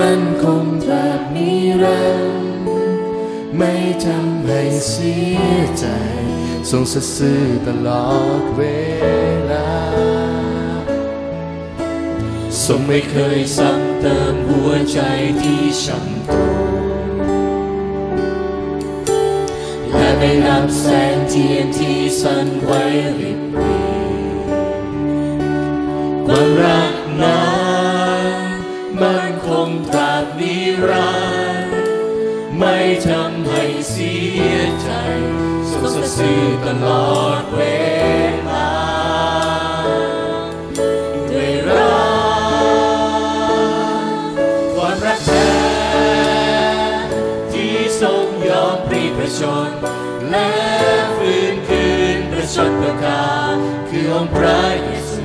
มันคงตราบนิรันดไม่ทำให้เสียใจ ทรงสื่อตลอดเวลา ทรงไม่เคยซ้ำเติมหัวใจที่ช้ำตรงและไม่รับแสงเทียนที่สั่นไหวริบรีความรัก รัก ไม่ทำให้เสียใจสดสื่อตลอดเวลาด้วยรักความรักแท้ที่ทรงยอมปรีประชน และฟื้นคืนประชดประกาคือองค์พระเยซู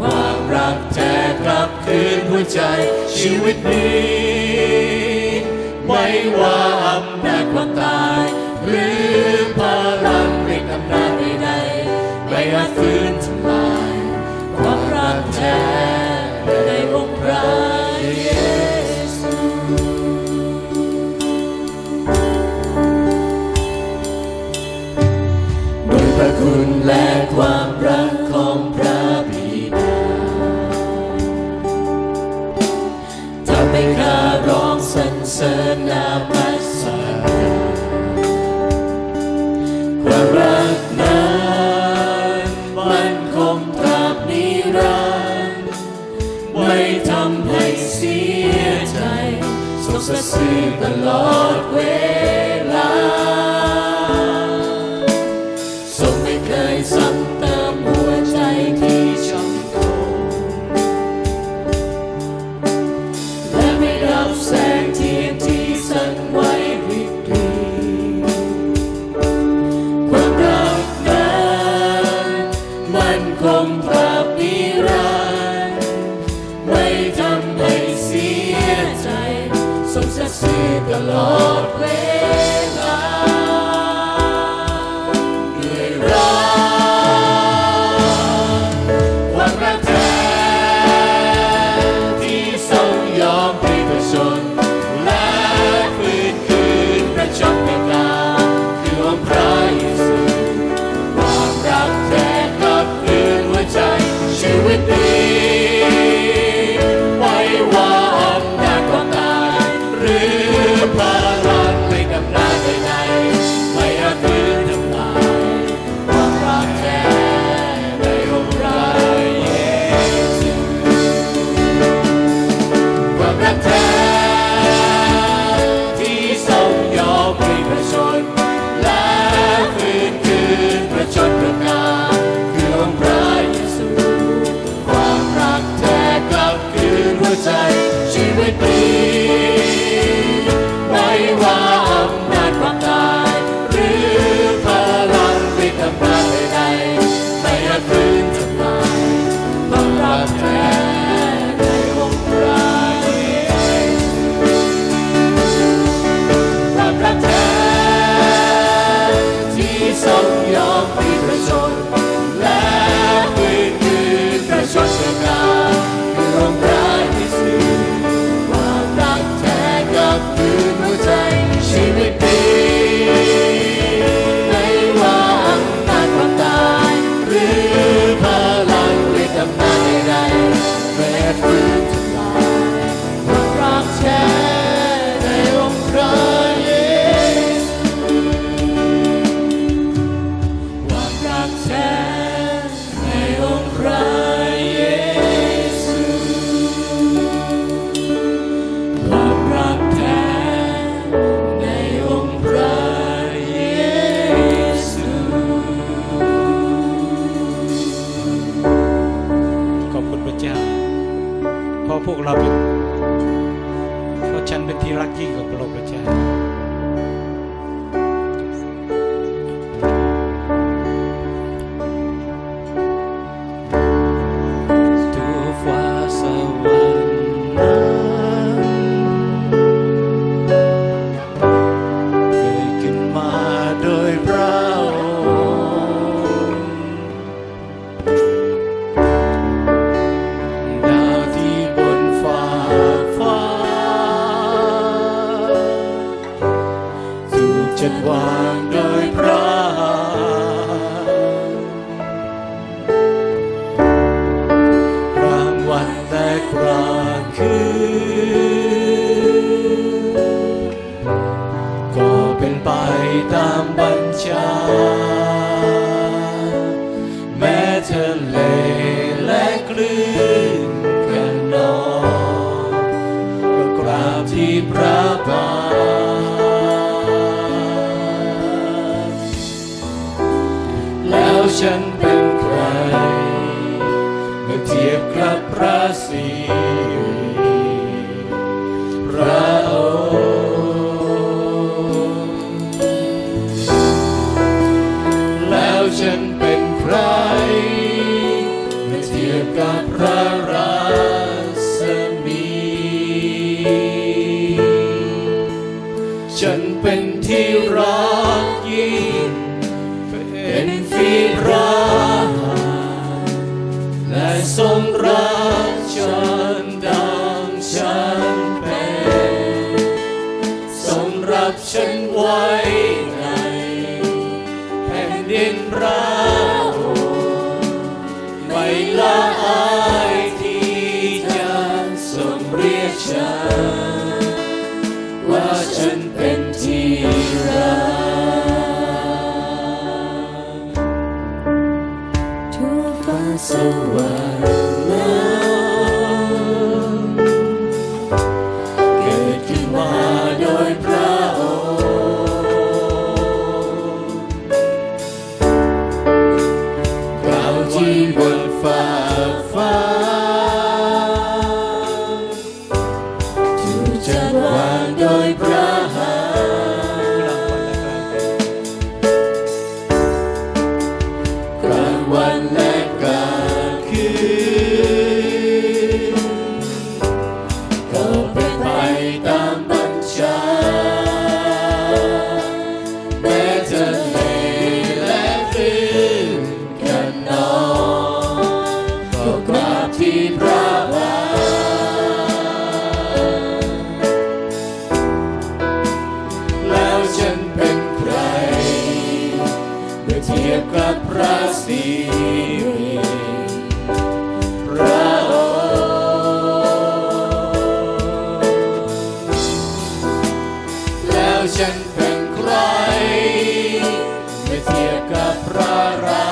ความรักแท้กลับคืนหัวใจชีวิตนี้ ว้ว่าอำนาจความตาย หรือพลังฤทธิ์อำนาจใดๆไม่อาจฟื้นทำลายความรักแท้ ngedi lagi kok lo pecah. deixar. ฉันเป็นใครไม่เทียบกับพร Church ฉันเป็นใครไม่เทียบกับพระรา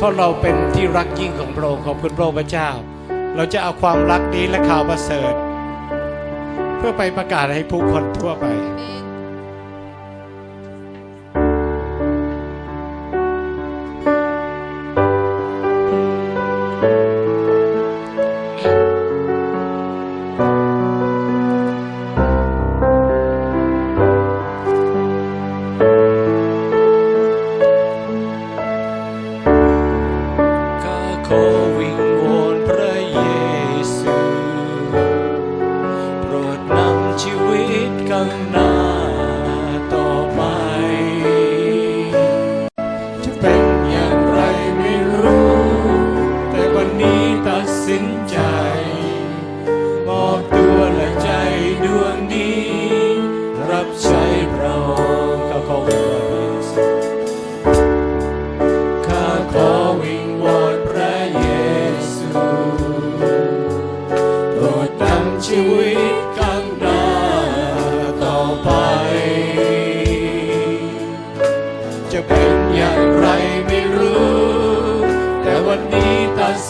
เพราะเราเป็นที่รักยิ่งของพระองค์ขอบคุณพระองค์พระเจ้า เราจะเอาความรักนี้และข่าวประเสริฐ เพื่อไปประกาศให้ผู้คนทั่วไป 让那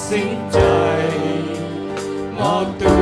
สินใจ มองตัว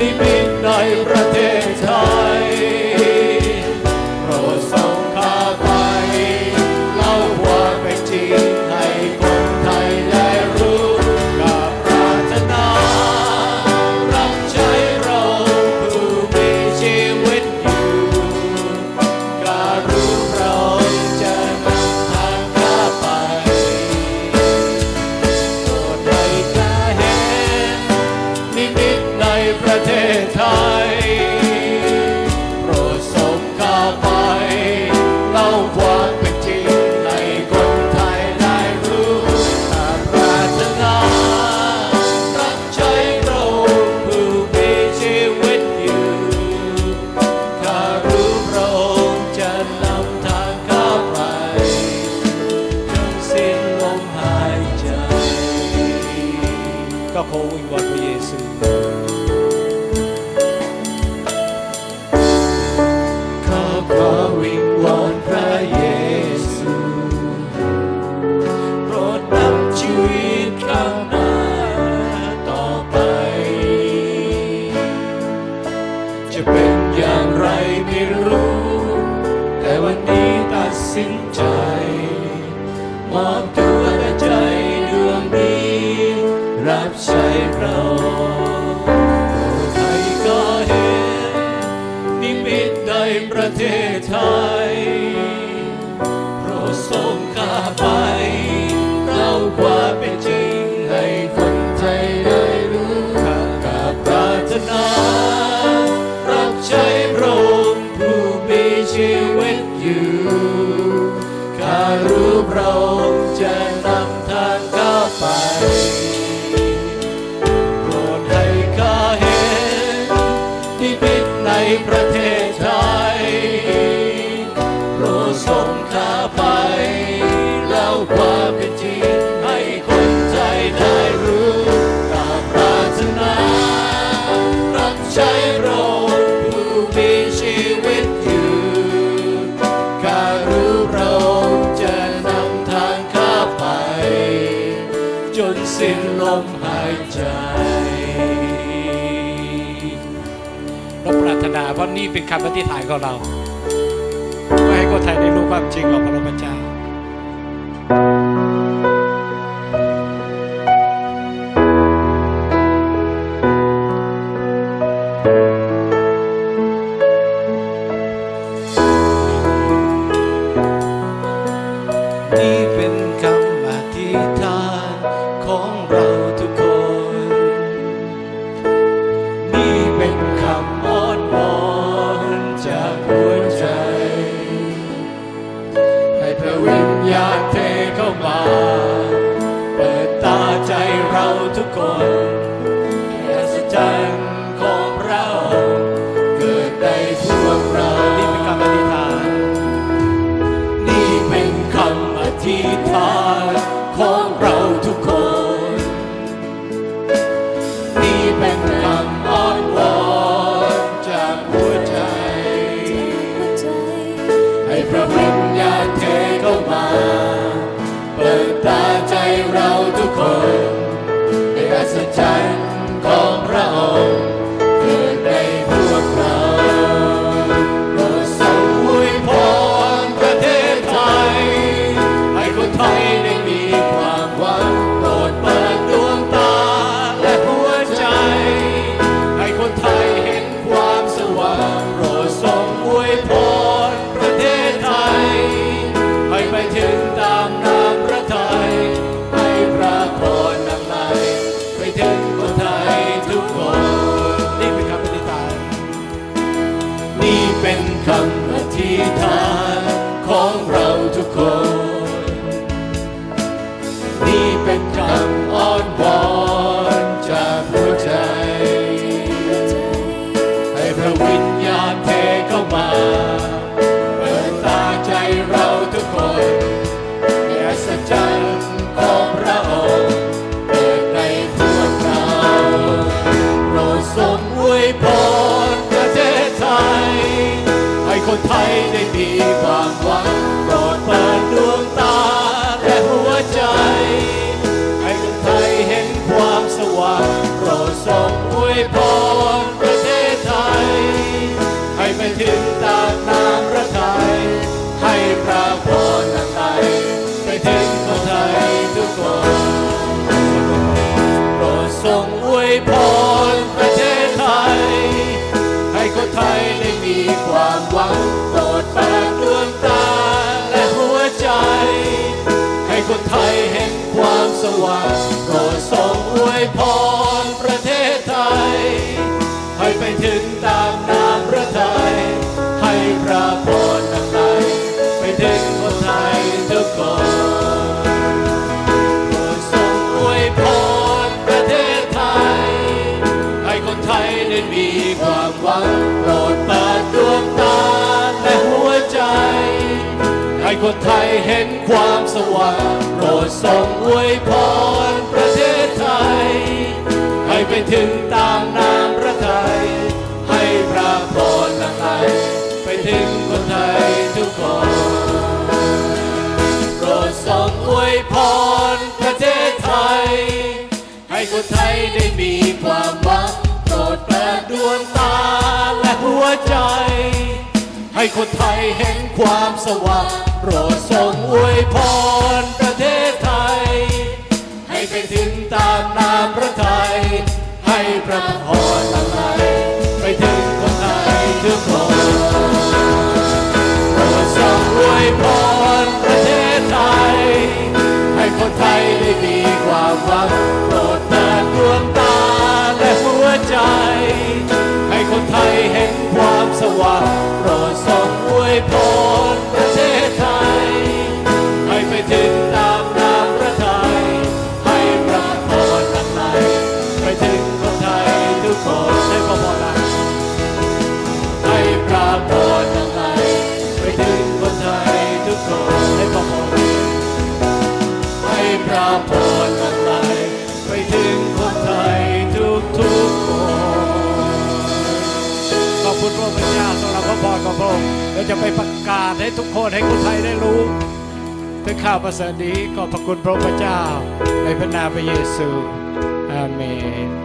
นิมิตในประเทศไทย สินใจมอเป็น เป็นคำอธิษฐานของเราเพื่อให้คนไทยได้รู้ความจริงของพระเจ้า พรประเทศไทย ให้คนไทยได้มีความหวังโปรดเปิดดวงตาและหัวใจ ให้คนไทยเห็นความสว่าง ให้คนไทยเห็นความสว่างโปรดทรงอวยพรประเทศไทย ให้ไปถึงตามน้ำพระทัยให้พระพรนำไหลไปถึงคนไทยทุกคนโปรดทรงอวยพรประเทศไทย ให้คนไทยได้มีความหวังโปรดเปิดดวงตาและหัวใจ ให้คนไทยเห็นความสว่าง โปรดทรงอวยพรประเทศไทย ให้ไปถึงตามน้ำพระทัยให้พระพรนำไหลไปถึงคนไทยทุกคนโปรดทรงอวยพรประเทศไทย ให้คนไทยได้มีความหวังโปรดเปิดดวงตาและหัวใจ ให้คนไทยเห็นความสว่างโปรดทรงอวยพรประเทศ พระทัยให้พระพรนำไปถึงนไทยทุกคนให้พระพรนำให้พระพรทั้งหลายไปถึงคนไทยทุกคนให้พระพรให้พระพรทั้งหลายไปถึงคนไทยทุกทุกคนขอบคุณพระองค์เจ้าสรับพระพรของพระองเราจะไปประกาศให้ทุกคนให้คนไทยได้รู้ ถึงข่าวประเสริฐนี้ขอบพระคุณพระเจ้าในพระนามพระเยซูอาเมนอาเมน